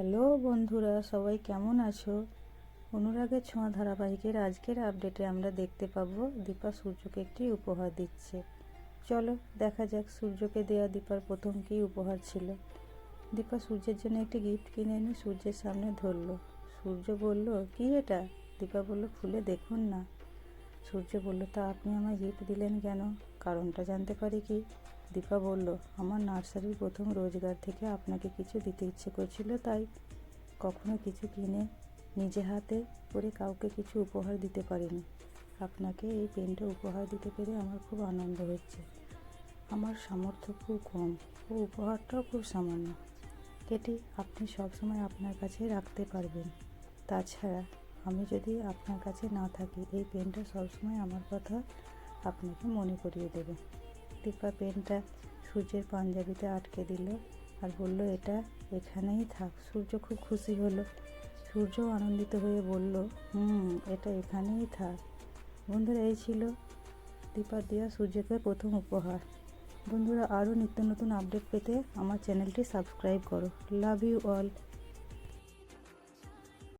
Hello বন্ধুরা, সবাই কেমন আছো? অনুরাগের ছোঁয়া ধারাবাহিকের আজকের আপডেটে আমরা দেখতে পাবো দীপা সূর্যকে একটি উপহার দিচ্ছে। চলো দেখা যাক সূর্যকে দেয়া দীপার প্রথম কী উপহার ছিল। দীপা সূর্যের জন্য একটি গিফট কিনে এনে সূর্যের সামনে ধরলো। সূর্য বলল, কি এটা? দীপা বলল, খুলে দেখুন না। সূর্য বলল, তা আপনি আমায় গিফট দিলেন কেন? কারণটা জানতে পারি কি? দীপা বলল, আমার নার্সারির প্রথম রোজগার থেকে আপনাকে কিছু দিতে ইচ্ছে করছিল, তাই কখনো কিছু কিনে নিজে হাতে করে কাউকে কিছু উপহার দিতে পারিনি। আপনাকে এই পেনটা উপহার দিতে পেরে আমার খুব আনন্দ হচ্ছে। আমার সামর্থ্য খুব কম ও উপহারটাও খুব সামান্য। এটি আপনি সবসময় আপনার কাছে রাখতে পারবেন। তাছাড়া আমি যদি আপনার কাছে না থাকি, এই পেনটা সবসময় আমার কথা আপনাকে মনে করিয়ে দেবে। দীপা পেনটা সূর্যের পাঞ্জাবিতে আটকে দিল আর বলল, এটা এখানেই থাক। সূর্য খুব খুশি হলো। সূর্য আনন্দিত হয়ে বলল, হুম, এটা এখানেই থাক। বন্ধুরা, এই ছিল দীপার দেওয়া সূর্যকে প্রথম উপহার। বন্ধুরা, আরও নিত্য নতুন আপডেট পেতে আমার চ্যানেলটি সাবস্ক্রাইব করো। Love you all.